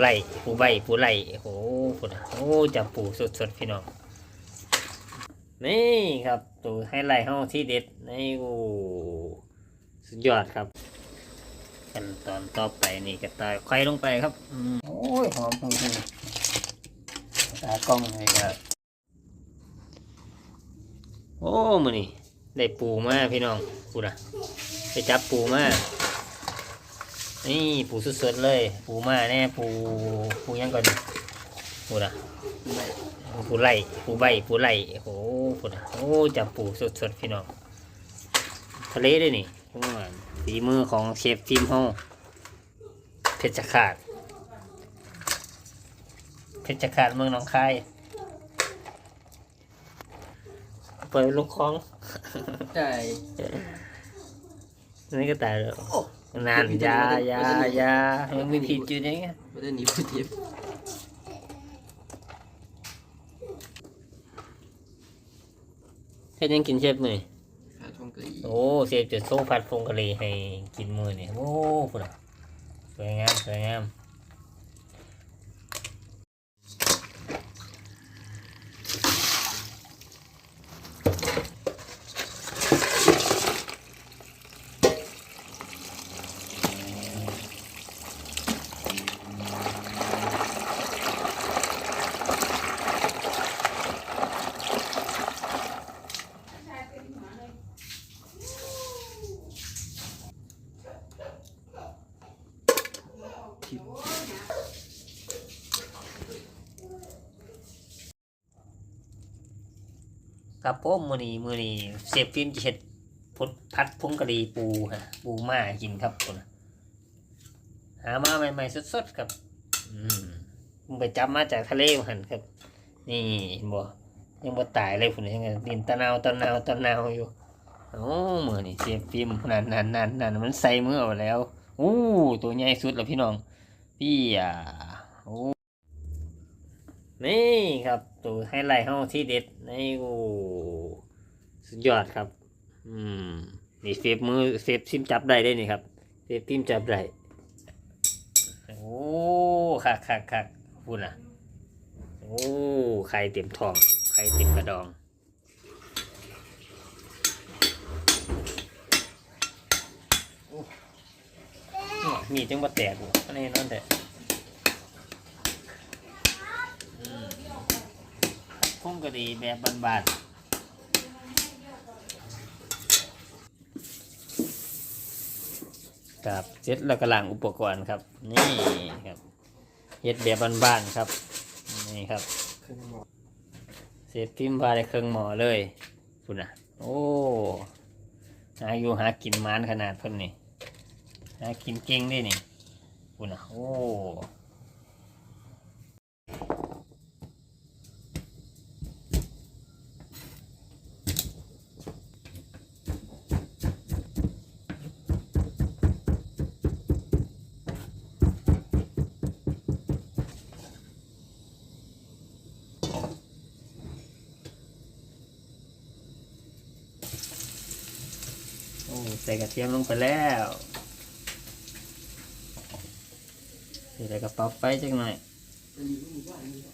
ไหลปูใบปูไหลโอ้โหปูนะโอ้จับปูสดๆพี่น้องนี่ครับตัวให้ไหลห้องที่เด็ดนี่โอ้สุดยอดครับขั้นตอนต่อไปนี่ก็ตายไข่ลงไปครับโอ้ยหอมหอมหอมตากล้องเลยครับโอ้มือนี่ได้ปูมาพี่น้องปูนะไปจับปูมา นี่ปูสดๆเลย ปูมาแน่ปูปูยังก่อนปูนะปูไหลปูใบปูไหลโอ้โหปูนะโอ้จับปูสดๆพี่น้องทะเลด้วยนี่ผมว่าฝีมือของเชฟทีมห้องเพชรขาดเพชรขาดเมืองหนองคายเปิดลูกคลองใช่นี่ก็ตายแล้ว นานอยาอยาอยายังมีผิดอยู่เนี่ยไม่ได้หนีผู้เจ็บเฮ็ดหยังกินเชฟมือขาช่องกระอีโอ้เชฟจะโซ่ผัดฟงกะหรี่ให้กินมือนี่โอ้พุ่นน่ะสวยงามสวยงาม ครับผมมือนี้มือนี้เชฟฟิล์มจะเฮ็ดพุดพัดฟงกะหรี่ปูฮะปูมากินครับพุ่นหามาใหม่ๆสดๆครับอืมไปจับมาจากทะเลหันครับ นี่เห็นบ่ยังบ่ตายเลยพุ่นยังไงดินตะนาวตะนาวตะนาวอยู่โอ้มือนี่เชฟฟิล์มนั่นนั่นนั่นนั่นมันใส่มือเอาแล้วโอ้ตัวใหญ่สุดแล้วพี่น้องพี่อะโอ้ นี่ครับตัวให้ไลท์ห้องที่เด็ดนี่โอ้สุดยอดครับ อืมนี่เซฟมือเซฟซิมจับได้ได้นี่ครับเซฟซิมจับได้โอ้คักคักคักพูดนะโอ้ไข่เต็มทองไข่เต็มกระดองมีจังบ่แตกอยู่อันนี้นั่นแต่พุ่ งกะดีแบบบานๆครับเสร็จแล้วก็ล้างอุปกรณ์ครับ นี่ครับเฮ็ดแบบบานๆครับ นี่ครับเสร็จพิมพ์บาได้เครื่องหมอเลยคุณน่ะโอ้หาอยู่หากินมานขนาดเพิ่นนี่หากินเก่งได้นี่คุณน่ะโอ้ ใส่กระเทียมลงไปแล้วใส่กระเป๋าไฟจังหน่อยอันนี้ก็มีว่าอันนี้ก็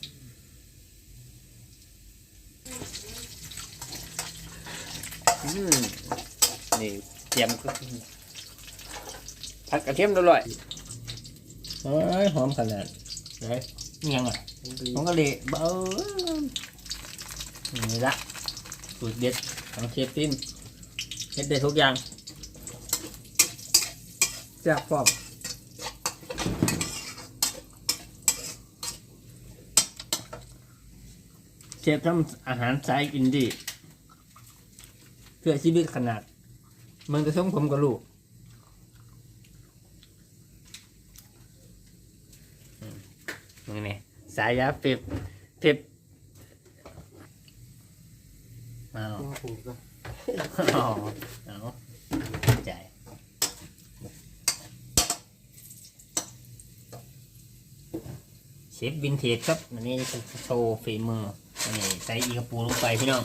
อืมนี่เตรียมก็ผัดกระเทียมอร่อยเอ้ยหอมขนาดไหนยังอะช่องกระอีผมก็เลยเบอนี่ละสูตรเด็ดของเชฟฟินเฮ็ดได้ทุกอย่าง แซ่บฟอมเชฟทำอาหารสายอินดี้เพื่อชีวิตขนาดมันจะส่งผมกับลูกอืมมึงนี่สายยาเพ็บเพ็บเอาต้องถูกก็เอาเอาใจ เชฟวินเทจครับ อันนี้โชว์ฝีมืออันนี้ใส่อีกระปูลงไปพี่น้อง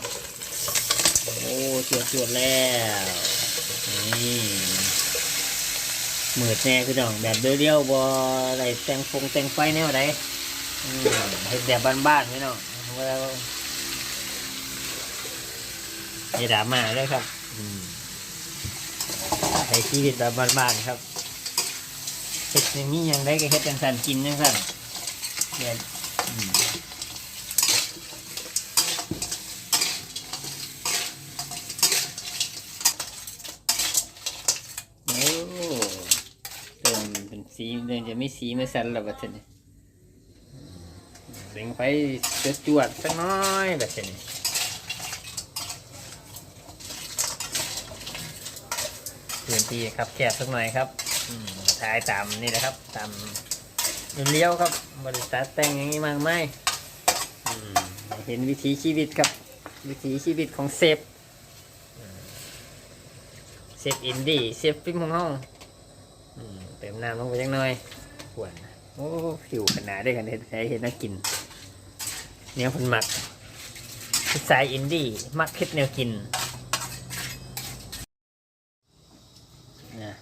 โอ้จวดจวดๆแล้ว นี่เหมือดแน่พี่น้อง แบบเดียวๆบ่อะไรแต่งฟงแต่งไฟแนวใดอืมเฮ็ดแบบบ้านๆพี่น้องเวลาอย่าด่ามาเลยครับใช้ชีวิตแบบบ้านๆครับเฮ็ดอย่างนี้ยังได้ก็เฮ็ดจังสันกินจังสัน เนี่ยอืมโอ้เติมเป็นสีเดินจะไม่สีไม่สันแล้วบัดนี้เร่งไฟจวดสักน้อยแบบนี้พื้นที่ครับแคบสักหน่อยครับอืมถ่ายตามนี่นะครับตาม เลี้ยวครับบริษัทแต่งอย่างนี้มากไหมมเห็นวิถีชีวิตครับ วิถีชีวิตของเซฟเซฟอินดี้เซฟฟิล์มของห้องเติมน้ำลงไปจังหน่อยขวนโอ้ผิวขนาดได้กันเห็นใช้เห็นน่ากินเนี้ยคนหมักสายอินดี้มักคิดแนวกินนะ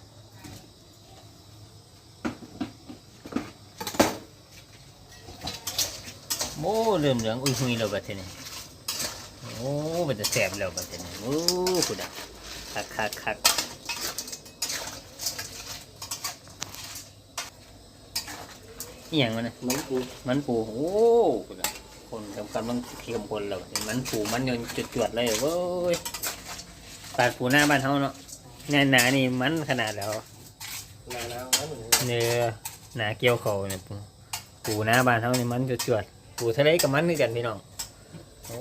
โอ้เริ่มเห ลืองอุ้ยหุยแล้วบัดทีนี้โอ้มันจะแสบแล้วบัดทีนี้โอ้คุดอะคักคักคักนี่อย่างมันนะมันปูมันปูโอ้คุณอะคนกำกำลังเทียมคนแล้วนี่มันปูมันยนจุดจวดๆเลยเว้ยปาดปูหน้าบ้านเฮาเนาะแน่หนานี่มันขนาดแล้วนานแล้วเหมือนเนื้อหนาเกี่ยวเขาเนี่ยปูปูหน้าบ้านเฮานี่มันจุดจวด ปูทะเลกับมันคือกันพี่น้อง โอ้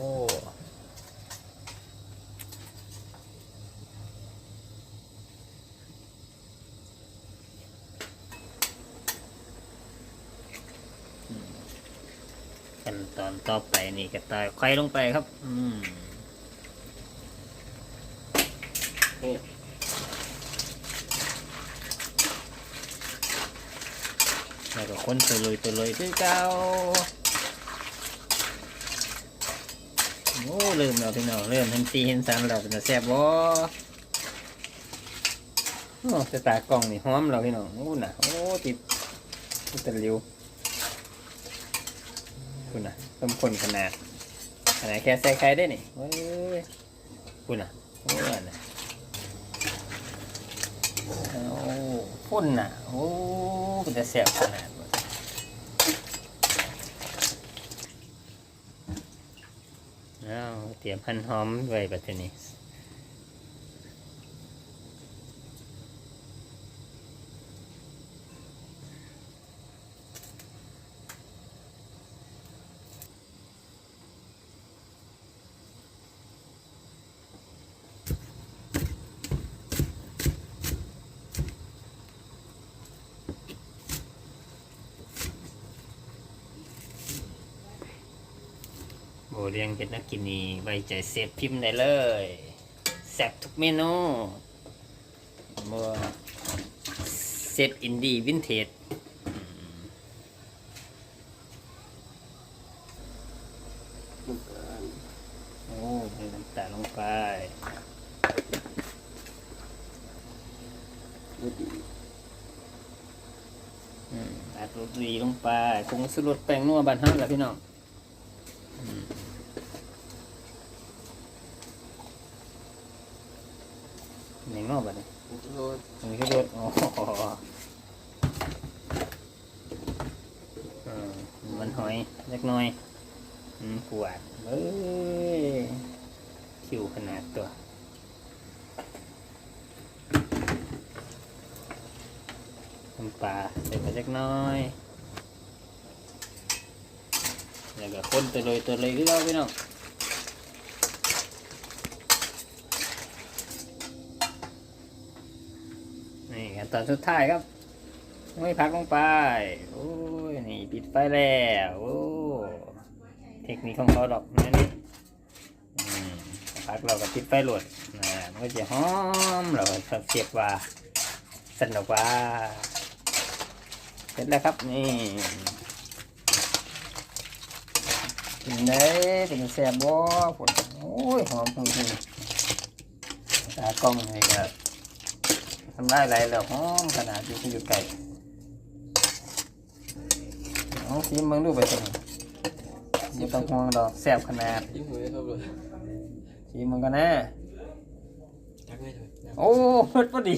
ขั้นตอนต่อไปนี่ก็ต่อยไข่ลงไปครับ อืมแล้วก็คนตัวเลยตัวเลยคือเก่า โอ้ลืมแล้วพี่น้องเริ่มเห็นตีเห็นสันแล้วเป็นตาแซ่บบ่โอ้สตากล้องนี่หอมแล้วพี่น้องโอ้น่ะโอ้ติดติดตะหลิวคุณน่ะเพิ่มคนขนาดขนาดแค่ใส่ไข่ได้นี่เว้ยคุณน่ะโอ้น่ะโอ้พ่นน่ะโอ้เป็นตาแซ่บขนาด อ้าว เตรียมพันหอมไว้บัดนี้ โบเรียงเป็นนักกินนี่ไว้ใจเซฟพิมพ์ได้เลยแซ่บทุกเมนูบัวเซฟอินดี้วินเทจโอ้ใส่น้ำตาลลงไปอัดรสดีลงไปคงสรสแป้งนัวบานเฮาแหละพี่น้องอืมหนึ่งน อกบัดนี้โรยอันนี้คือรสโอ้โหอืมมันหอยเล็กน้อยอืมปวดเอ้ยคิวขนาดตัวน้ำปลาใส่ไปเล็กน้อยแล้วก็คนตัวเลยตัวเลยคือเราพี่น้องนี่ ขั้นตอนสุดท้ายครับไม่พักลงไป โอ้ย นี่ปิดไฟแล้ว โอ้ เทคนิคของเขาดอกนะนี่อืมพักเราก็ปิดไฟโหลดนะมันก็จะหอม เราก็เสียบว่าสนุกว่า เสร็จแล้วครับนี่กินได้เป็นแซ่บบ่ผลโอ้ย หอมจริงๆตากล้องนี่ก็ ทำได้ไรแล้วหอมขนาดอยู่ที่อยู่ไก่เอาซีมึงดูไปสิไม่ต้องห่วงดอกแซ่บขนาดยิ่งหัวชอบเลยซีมึงกันนะทักไม่ถูกโอ้พอดี